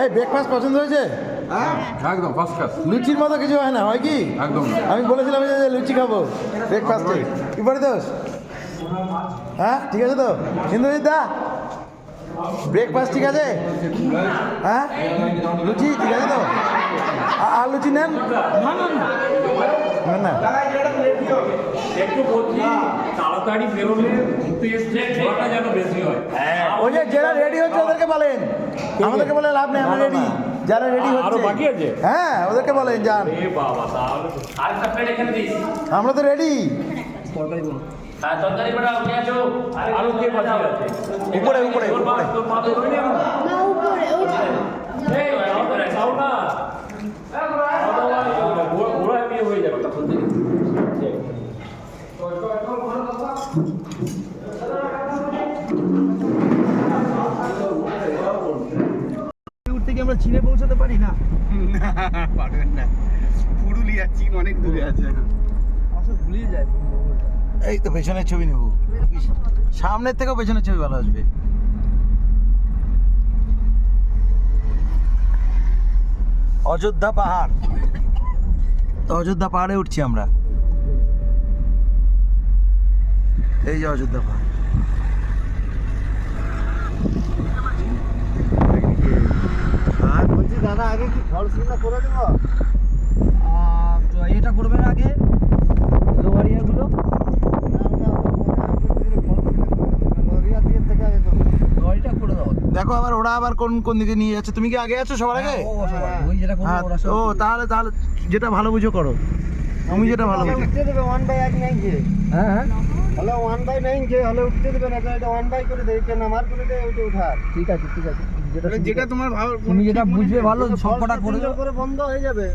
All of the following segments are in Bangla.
এই ব্রেকফাস্ট পছন্দ হয়েছে? একদম ফার্স্ট ক্লাস লুচির মতো কিছু হয় না হয় কি? একদম। আমি বলেছিলাম যে লুচি খাব ব্রেকফাস্টে কি পারি দোষ হ্যাঁ ঠিক আছে তো? সিন্ধুজিৎ দা? ব্রেকফাস্ট ঠিক আছে? হ্যাঁ? লুচি ঠিক আছে তো? আর লুচি নেন? না তাড়াতাড়ি বেরোলে যেন বেশি হয়। ওই যে যারা রেডি হচ্ছে ওদেরকে বলেন। আমাদেরকে বলে লাভ নেই আমরা রেডি যারা রেডি হচ্ছে। বাকি আছে? হ্যাঁ ওদেরকে বলেন যান। আমরা তো রেডি তরকারি কে আছো আরও কে বাকি আছে? উপরে, হয়ে আমরা চীনে পৌঁছাতে পারি না? পারবেন না। পুরুলিয়া চীন অনেক দূরে আছে। ভুলিয়ে যায়। এই তো পেছনের ছবি নেব। সামনের থেকেও পেছনের ছবি ভালো আসবে। অযোধ্যা পাহাড়। তো অযোধ্যা পাহাড়ে উঠছি আমরা। এই যে অযোধ্যা পাহাড়। আর বলছি দাদা আগে কি ফল সিনটা করে দেবো? তো এটা করবেন আগে লোয়ার ইয়ারগুলো লোয়ারিটা করে দাও দেখো আবার ওরা আবার কোন কোন দিকে নিয়ে যাচ্ছে। তুমি কি আগে আছো সবার আগে? ও সবাই ওই যেটা করবে হ্যাঁ, ও তাহলে তাহলে যেটা ভালো বুঝো করো। তুমি যেটা ভালো বুঝো। উঠতে দেবে ওয়ান বাই এক নাই হ্যাঁ হ্যাঁ। হলে ওয়ান বাই নাইন যে হলে উঠতে দেবে না এটা ওয়ান বাই করে দেয় এটা নামার করে দেয় ওইটা উঠার। ঠিক আছে ঠিক আছে। যেটা যেটা তোমার ভালো তুমি যেটা বুঝবে ভালো করে দাও। করে বন্ধ হয়ে যাবে।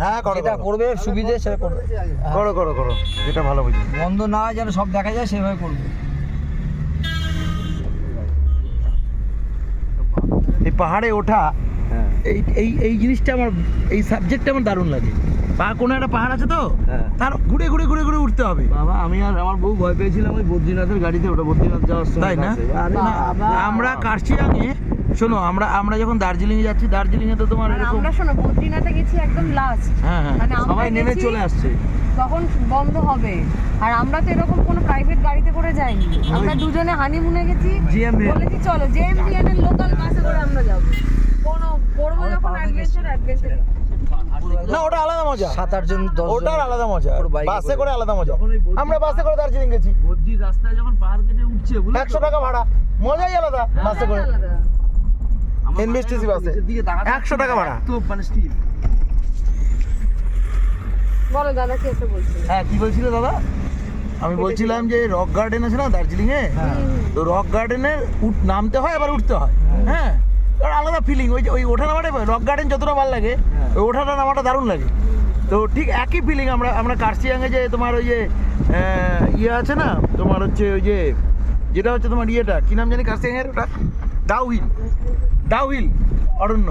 হ্যাঁ করো যেটা করবে সুবিধে সেটা করবে হ্যাঁ। করো করো করো। যেটা ভালো বুঝো। বন্ধ না হয় যেন সব দেখা যায় সেভাবে করবে। পাহাড়ে ওঠা এই এই এই জিনিসটা আমার এই সাবজেক্টটা আমার দারুণ লাগে। পা কোনো একটা পাহাড় আছে তো? হ্যাঁ। তার ঘুরে ঘুরে ঘুরে ঘুরে উঠতে হবে। বাবা আমি আর আমার বউ ভয় পেয়েছিলাম ওই বদ্রীনাথের গাড়িতে ওটা বদ্রীনাথ যাওয়ার সময় তাই না? আমরা কার্শিয়াংয়ে শোনো আমরা আমরা যখন দার্জিলিং এ যাচ্ছি দার্জিলিং এ তো তোমার এরকম আমরা শোনো বদ্রীনাথে গেছি একদম লাস্ট হ্যাঁ হ্যাঁ মানে সবাই নেমে চলে আসছে। তখন বন্ধ হবে। আর আমরা তো এরকম কোনো প্রাইভেট গাড়িতে করে যাইনি। আমরা দুজনে হানিমুনে গেছি। বলেছি চলো জেএমবিএন এর লোকাল বাসে করে আমরা যাব। কোনো করব যখন অ্যাডভেঞ্চার অ্যাডভেঞ্চার না ওটা আলাদা মজা। সাত আট জন দশ ওটার আলাদা মজা। বাসে করে। আলাদা মজা। বদ্রী- আমরা বাসে করে দার্জিলিং গেছি। বদ্রীর রাস্তায় যখন পাহাড় কেটে উঠছে একশো টাকা ভাড়া। মজাই আলাদা বাসে করে। NBSTC বাসে। 100 টাকা ভাড়া। তো মানে স্টিল বলো দাদা কি একটা বলছিল হ্যাঁ কি বলছিল দাদা? আমি বলছিলাম যে রক গার্ডেন আছে না দার্জিলিং এ তো রক গার্ডেনের নামতে হয় আবার উঠতে হয়। হ্যাঁ। আলাদা ফিলিং ওই যে ওই ওঠা নামাটা রক গার্ডেন যতটা ভালো লাগে ওই ওঠাটা নামাটা দারুণ লাগে। তো ঠিক একই ফিলিং আমরা আমরা কার্শিয়াংয়ে যে তোমার ওই যে আহ, ইয়ে আছে না তোমার হচ্ছে ওই যে যেটা হচ্ছে তোমার ইয়েটা কি নাম জানি কার্শিয়াংয়ের ওটা? ডাউহিল ডাউহিল অরণ্য।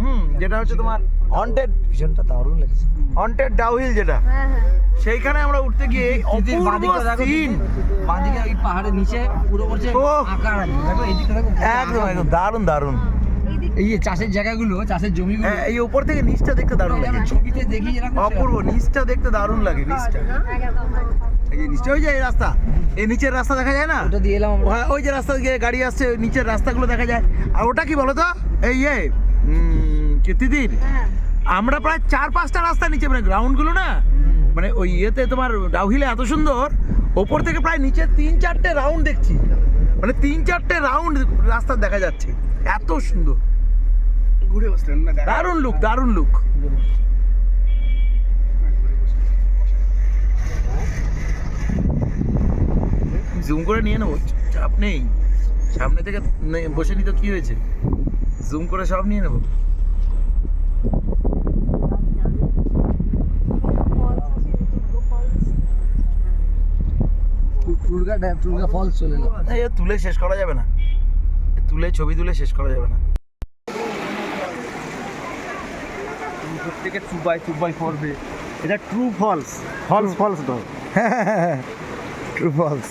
হুম যেটা হচ্ছে তোমার হন্টেড ভিশনটা দারুণ লেগেছে। হন্টেড ডাউহিল যেটা। হ্যাঁ হ্যাঁ। সেইখানে আমরা উঠতে গিয়ে সিন বাঁদিকে ওই পাহাড়ের নিচে পুরো করছে আকার আছে। দেখো এই দিকটা দেখো একদম একদম দারুণ দারুণ। এই যে চাষের জায়গাগুলো চাষের জমিগুলো। হ্যাঁ এই উপর থেকে নিচটা দেখতে দারুণ লাগে। ছবিতে দেখি অপূর্ব নিচটা দেখতে দারুণ লাগে নিচটা। এই যে নিচটা ওই যে এই রাস্তা। এই নিচের রাস্তা দেখা যায় না? ওটা দিয়ে এলাম আমরা। হ্যাঁ ওই যে রাস্তা দিয়ে গাড়ি আসছে নিচের রাস্তাগুলো দেখা যায়। আর ওটা কি বলো তো এই ইয়ে হ্যাঁ। আমরা প্রায় চার পাঁচটা রাস্তা নিচে মানে গ্রাউন্ডগুলো না? মানে ওই ইয়েতে তোমার ডাউহিলে এত সুন্দর ওপর থেকে প্রায় নিচে তিন চারটে রাউন্ড দেখছি। মানে তিন চারটে রাউন্ড রাস্তা দেখা যাচ্ছে। এত সুন্দর। ঘুরে বসলেন না দারুণ লুক দারুণ লুক জুম করে নিয়ে নেব চাপ নেই। সামনে থেকে বসে নিতে তো কি হয়েছে? জুম করে সব নিয়ে নেব। টুলগা ড্যাম টুলগা ফলস চলে এলো। এ তুলে শেষ করা যাবে না। এ তুলে ছবি তুলে শেষ করা যাবে না। থেকে টু বাই টু বাই করবে এটা ট্রু ফলস ফলস ফলস দাও ট্রু ফলস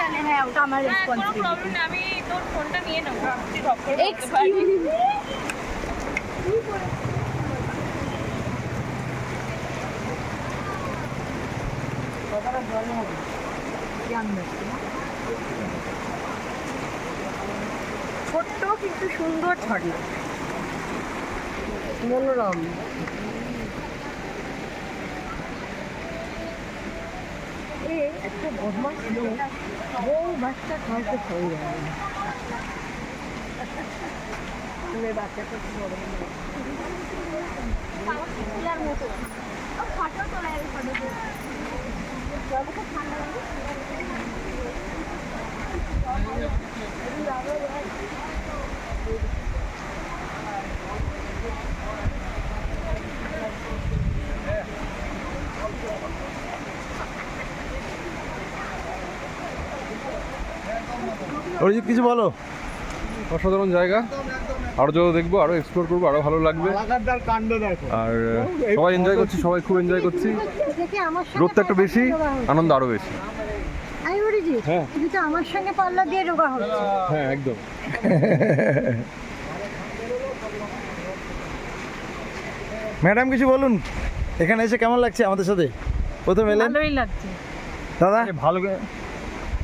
জানে হ্যাঁ ওটা আমার হ্যাঁ রেসপন্সিবিলিটি আমি তোর ফোনটা নিয়ে নেব তুই drop করে বলতে ছোট্ট কিন্তু সুন্দর ঝর্ণা মনোরম। একটা বদমাস লোক বউ বাচ্চা খাওয়াতে খাওয়াই যায় না। মানে বাচ্চাটা খুব বড়। তোলার মতো ফটো তোলা যাবে ফটো তোলা খুব ঠান্ডা লাগে অরিজিৎ কিছু বলো? অসাধারণ জায়গা। আরও যত দেখব আরও এক্সপ্লোর করব আরও ভালো লাগবে। আর সবাই এনজয় করছি সবাই খুব এনজয় করছি। রোদটা একটু বেশি। আনন্দ আরও বেশি। আমি বলেছি হ্যাঁ। আমার সঙ্গে পাল্লা দিয়ে রোগা হচ্ছে। হ্যাঁ একদম। ম্যাডাম কিছু বলুন? এখানে এসে কেমন লাগছে আমাদের সাথে? প্রথম এলেন? ভালোই লাগছে। দাদা? ভালো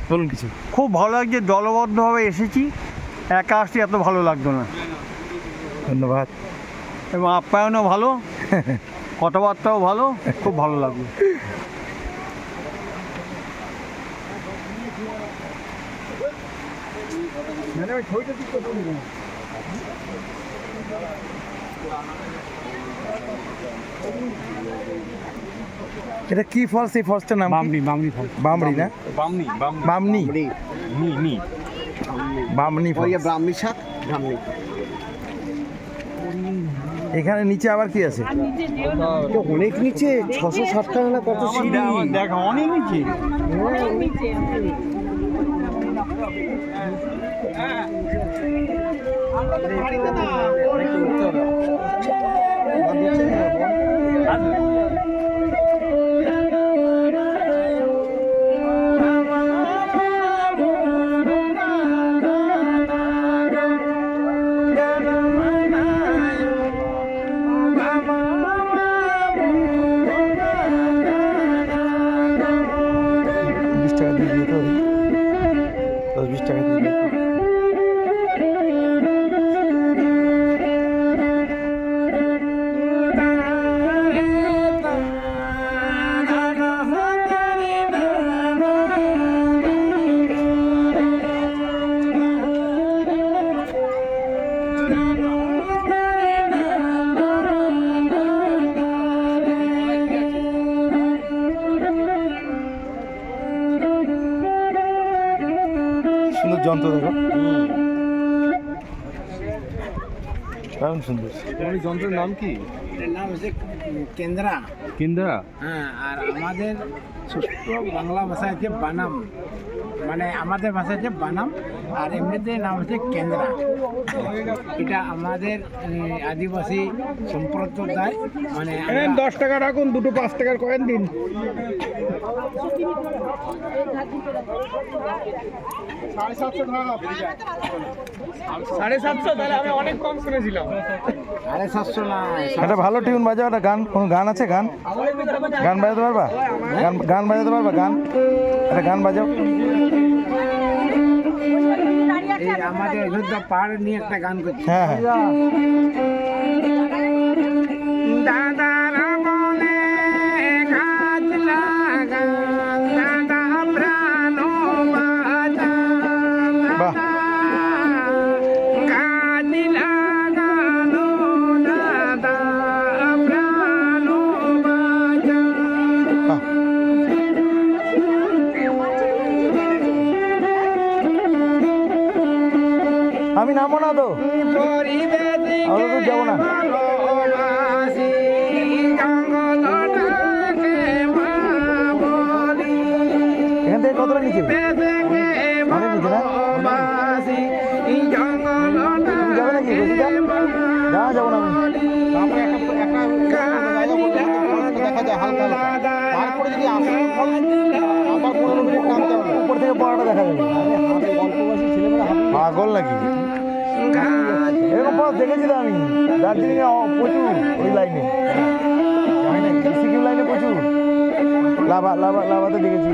বলুন কিছু। খুব ভালো লাগছে দলবদ্ধভাবে এসেছি। একা আসতে এত ভালো লাগতো না। ধন্যবাদ। এবং আপ্যায়নও ভালো কথাবার্তাও ভালো খুব ভালো লাগল। এটা কি ফলস এই ফলসটার নাম বামনি বামনি ফল বামনি না? বামনি বামনি। বামনি। নি নি। বামনি ফলস ব্রাহ্মী শাক ব্রাহ্মী এখানে নিচে আবার কি আছে? অনেক নিচে ছশো ষাট টাকা না কত সিঁড়ি? দেখ অনেক নিচে। বিশ দারুণ সুন্দর। তোমার যন্ত্রের নাম কি? এটার নাম হচ্ছে কেন্দ্রা। কেন্দ্রা? হ্যাঁ আর আমাদের ছোট্ট বাংলা ভাষা হচ্ছে বানাম। মানে আমাদের ভাষা হচ্ছে বানাম আর এমনিতে নাম হচ্ছে কেন্দ্রা। এটা আমাদের আদিবাসী সম্প্রদায় মানে দশ টাকা রাখুন দুটো পাঁচ টাকার কয়েন দিন। সাড়ে সাতশো তাহলে আমি অনেক কম শুনেছিলাম। সাড়ে সাতশো না একটা ভালো টিউন বাজাও একটা গান কোনো গান আছে? গান? গান বাজাতে পারবা? গান গান বাজাতে পারবা? গান? একটা গান বাজাও। এই আমাদের অযোধ্যা পাহাড় নিয়ে একটা গান করছি। হ্যাঁ না যাব না আমি। দেখা যায় হালকা তারপরে যদি আসে আবার পনেরো মিনিট নামতে হবে। উপর থেকে পাড়াটা দেখা যাবে। পাগল নাকি? এরকম পথ দেখেছিলাম আমি। দার্জিলিং এ প্রচুর ওই লাইনে সিকিম লাইনে প্রচুর। লাভা লাভা লাভাতে দেখেছি।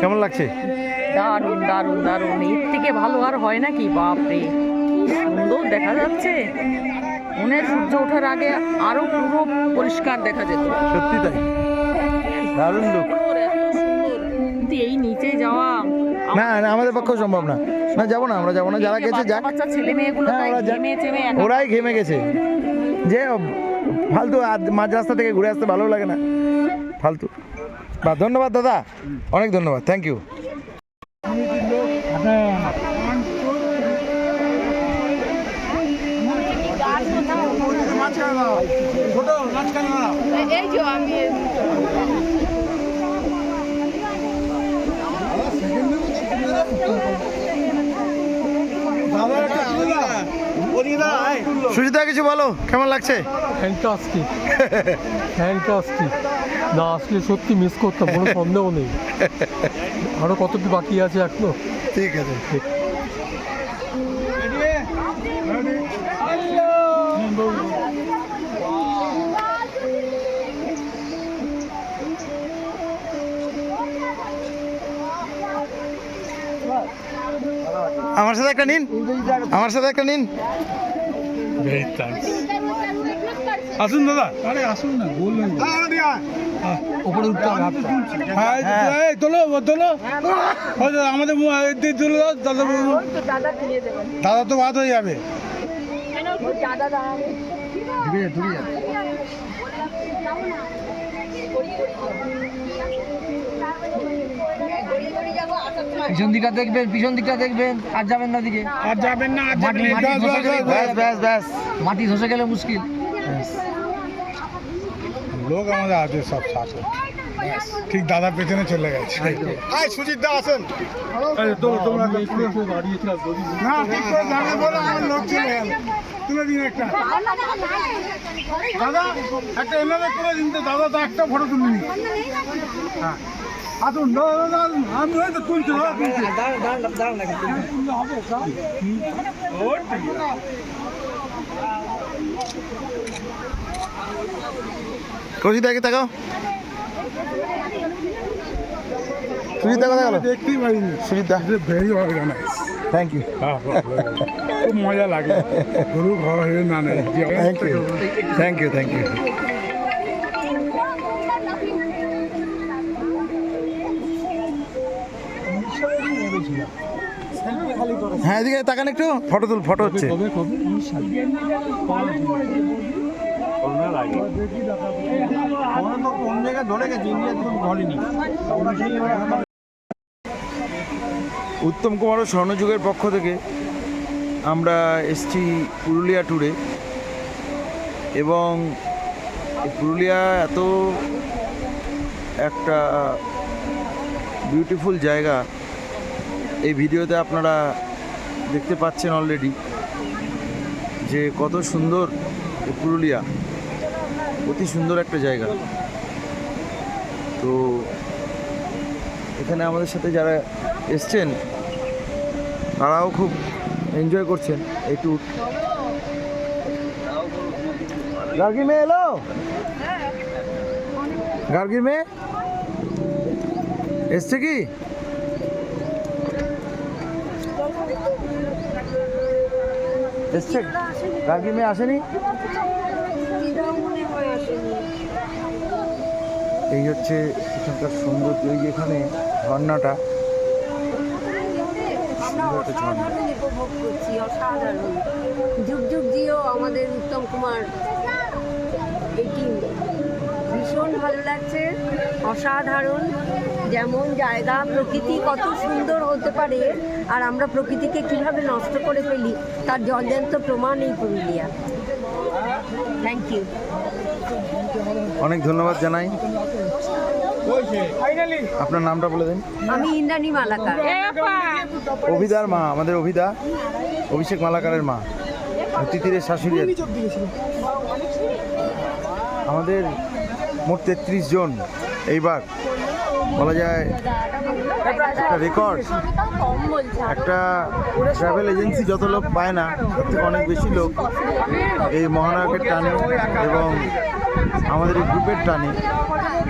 কেমন লাগছে? দারুণ দারুণ দারুণ। এর থেকে ভালো আর হয় নাকি বাপরে সুন্দর দেখা যাচ্ছে। মনে সূর্য ওঠার আগে আরও পুরো পরিষ্কার দেখা যেত। সত্যি তাই? দারুণ লোক এই নিচে যাওয়া না না আমাদের পক্ষেও সম্ভব না। না যাব না আমরা যাব না। যারা গেছে যাক। ছেলে মেয়েগুলো হ্যাঁ, ওরাই ঘেমে গেছে। যে ফালতু মাঝ রাস্তা থেকে ঘুরে আসতে ভালো লাগে না। ফালতু। বা ধন্যবাদ দাদা। অনেক ধন্যবাদ। থ্যাংক ইউ এই যে আমি সুজিতা কিছু বলো? কেমন লাগছে? ফ্যান্টাস্টিক ফ্যান্টাস্টিক না আসলে সত্যি মিস করতাম কোনো সন্দেহ নেই। আরও কত কি বাকি আছে এখনও? ঠিক আছে। আমার সাথে একটা নিন। আমার সাথে একটা নিন। আসুন দাদা। আরে আসুন না বললেন উপরে উঠতে হ্যাঁ তোলো তোলো। দাদা, আমাদের দিয়ে তুলে দাও দাদা। দাদা তো বাদ হয়ে যাবে। পিছন দিকটা দেখবেন পিছন দিকটা দেখবেন। আর যাবেন না দিকে আর যাবেন না মাটি ধসে গেলে মুশকিল। লোক আমাদের আছে সব সাথে। ঠিক দাদার পেছনে চলে গেছে। আয় সুজিত দা আসেন। না ঠিক করে যাবে বলে আমার লোক চলে গেল তুলে দিন একটা। দাদা একটা এনারে তুলে দিন তো দাদা তো একটা ফটো তুলে নিন হ্যাঁ। আসুন দাদা, দাদা। আমি হয়তো তুলছি দাদা, তুলছি। কৌশিকদাকে তাকাও। সুজিত দা কথা গেল? দেখতেই পারিনি Sujit da. Very organise thank you খুব মজা লাগে। গরু ঘর হয়ে না নেই thank you thank you thank you হ্যাঁ এদিকে তাকান একটু। ফটো তুল ফটো হচ্ছে। উত্তম কুমার ও স্বর্ণযুগের পক্ষ থেকে আমরা এসছি পুরুলিয়া ট্যুরে এবং পুরুলিয়া এত একটা বিউটিফুল জায়গা। এই ভিডিওতে আপনারা দেখতে পাচ্ছেন অলরেডি যে কত সুন্দর পুরুলিয়া। অতি সুন্দর একটা জায়গা। তো এখানে আমাদের সাথে যারা এসছেন, তারাও খুব এনজয় করছেন এই ট্যুর গার্গি মেয়ে, এলো? গার্গির মেয়ে? এসছে কি? এসছে? গার্গি মেয়ে আসেনি? এই হচ্ছে এখানকার সৌন্দর্য, এই এখানে ঝর্ণাটা। যুগ যুগ জিও আমাদের উত্তম কুমার। ভীষণ ভালো লাগছে, অসাধারণ। যেমন জায়গা, প্রকৃতি কত সুন্দর হতে পারে, আর আমরা প্রকৃতিকে কীভাবে নষ্ট করে ফেলি, তার জলজান্ত প্রমাণ এই পুরুলিয়া। থ্যাংক ইউ অনেক ধন্যবাদ জানাই। আপনার নামটা বলে দিন। আমি ইন্দ্রাণী মালাকার। অভিদার মা আমাদের অভিদা। অভিষেক মালাকারের মা তিতিরের শাশুড়ি আর আমাদের মোট তেত্রিশ জন এইবার বলা যায় একটা রেকর্ড একটা ট্রাভেল এজেন্সি যত লোক পায় না তার থেকে অনেক বেশি লোক এই মহানায়কের টানে এবং আমাদের এই গ্রুপের টানে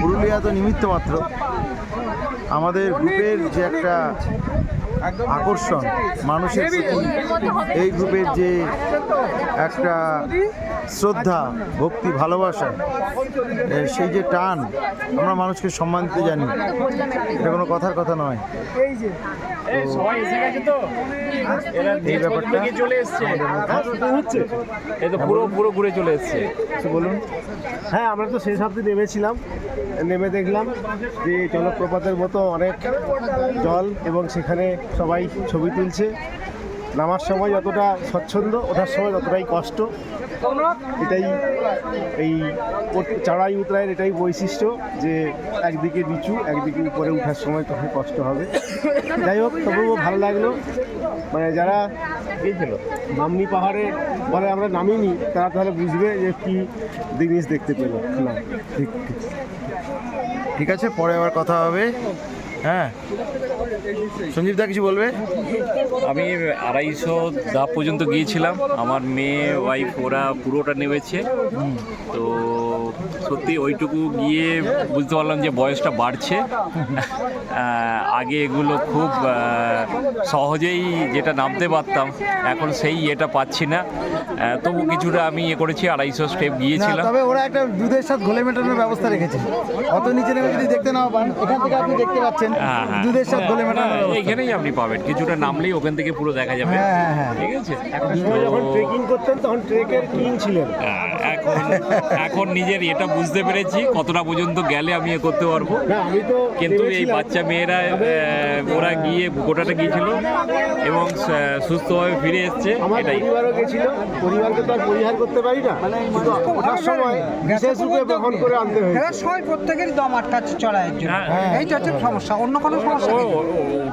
পুরুলিয়া তো নিমিত্ত মাত্র। আমাদের গ্রুপের যে একটা আকর্ষণ মানুষের প্রতি। এই গ্রুপের যে একটা শ্রদ্ধা ভক্তি ভালোবাসা সেই যে টান আমরা মানুষকে সম্মান দিতে জানি। এটা কোনো কথার কথা নয়। সবাই তো? এই ব্যাপারটা চলে এসছে। হচ্ছে। এই তো পুরো পুরো ঘুরে চলে এসছে। বলুন। হ্যাঁ আমরা তো সেই সপ্তাহে নেমেছিলাম। নেমে দেখলাম যে জলপ্রপাতের মতো অনেক জল এবং সেখানে সবাই ছবি তুলছে। নামার সময় যতটা স্বচ্ছন্দ, ওঠার সময় ততটাই কষ্ট। এটাই এই চড়াই উতরায়ের এটাই বৈশিষ্ট্য যে একদিকে নিচু, একদিকে উপরে ওঠার সময় তখন কষ্ট হবে। যাই হোক, তবুও ভালো লাগল। মানে যারা গিয়েছিল মামনি পাহাড়ে বলে আমরা নামিনি, তারা তাহলে বুঝবে যে কি জিনিস দেখতে পেল। না, ঠিক ঠিক আছে, পরে আবার কথা হবে। হ্যাঁ। সঞ্জীব দা কিছু বলবে? আমি আড়াইশো দা পর্যন্ত গিয়েছিলাম। আমার মেয়ে ওয়াইফ ওরা পুরোটা নেমেছে। তো সত্যি ওইটুকু গিয়ে বুঝতে পারলাম যে বয়সটা বাড়ছে। আগে এগুলো খুব সহজেই যেটা নামতে পারতাম এখন সেই এটা পাচ্ছি না। তবু কিছুটা আমি ইয়ে করেছি আড়াইশো স্টেপ গিয়েছিলাম। তবে ওরা একটা দুধের সাথে ঘোলে মেটানোর ব্যবস্থা রেখেছে। অত নিচে নেমে যদি দেখতে নাও পান এখান থেকে আপনি দেখতে পাচ্ছেন হ্যাঁ, হ্যাঁ। দুধের সাথে ঘোলে মেটানোর ব্যবস্থা। এইখানেই আপনি পাবেন। কিছুটা নামলেই ওখান থেকে পুরো দেখা যাবে। হ্যাঁ, হ্যাঁ, হ্যাঁ। ঠিক আছে? যখন ট্রেকিং করতেন তখন ট্রেকের কিং ছিলেন এখন এখন নিজের এটা বুঝতে পেরেছি কতটা পর্যন্ত গেলে আমি এ করতে পারব। না আমি তো কিন্তু এই বাচ্চা মেয়েরা ওরা গিয়ে গোটাটা গিয়েছিল এবং সুস্থভাবে ফিরে এসছে এটাই। পরিবারও গেছিল পরিবারকে তো আর পরিহার করতে পারি না। কিন্তু ওঠার সময় বিশেষ রূপে বহন করে আনতে সবাই প্রত্যেকেরই দম চড়াইয়ের জন্য। হ্যাঁ। এইটা হচ্ছে সমস্যা অন্য কোনো সমস্যা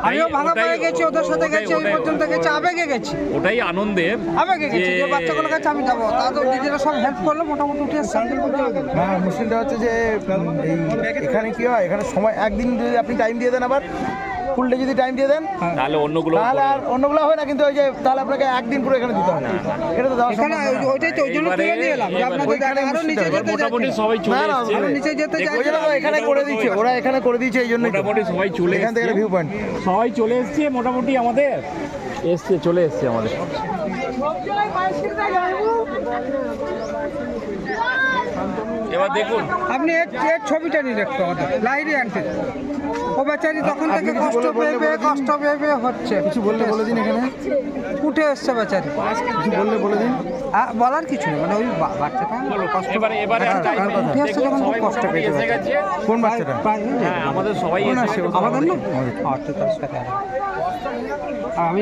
আমিও ভাঙা পড়ে গেছি ওদের সাথে গেছি এই পর্যন্ত গেছি আবেগে গেছি। ওটাই আনন্দের আবেগে গেছি যে- বাচ্চাগুলোর কাছে আমি যাব তা তো দিদিরা সব হেল্প করল মোটামুটি উঠে এসছে না মুশকিলটা হচ্ছে যে এই এখানে কি হয় এখানে সময় একদিন যদি আপনি টাইম দিয়ে দেন আবার ফুল ডে যদি টাইম দিয়ে দেন তাহলে অন্যগুলো তাহলে আর অন্যগুলো হয় না কিন্তু ওই যে তাহলে আপনাকে একদিন পুরো এখানে দিতে হবে। এটা তো দেওয়া সম্ভব না। ওই- ওইটাই তো ওই জন্য তুলে নিয়ে এলাম আপনাদের ওইখানে আরও নিচে যেতে মোটামুটি সবাই চলে না, না, এসছে। নিচে যেতে চাই ওই জন্য এখানে করে দিচ্ছে ওরা এখানে করে দিয়েছে এই জন্যই। মোটামুটি সবাই চলে এখান থেকে ভিউ পয়েন্ট সবাই চলে এসছে মোটামুটি আমাদের। এসছে চলে এসছে আমাদের। এবার দেখুন। আপনি এর ছবিটা নিন একটু আমাদের লাইনে আনতে। ও বেচারি তখন থেকে কষ্ট পেয়ে পেয়ে কষ্ট পেয়ে পেয়ে হচ্ছে। কিছু বললে বলে দিন এখানে। উঠে এসছে বেচারি। কিছু বললে বলে দিন। আ- বলার কিছু নেই। মানে ওই বাচ্চাটা কষ্ট এবারে এবারে কথা? উঠে যখন খুব কষ্ট গেছে। কোন বাচ্চাটা? হ্যাঁ আমাদের সবাই এসে আমাদের না আচ্ছা তার সাথে আমি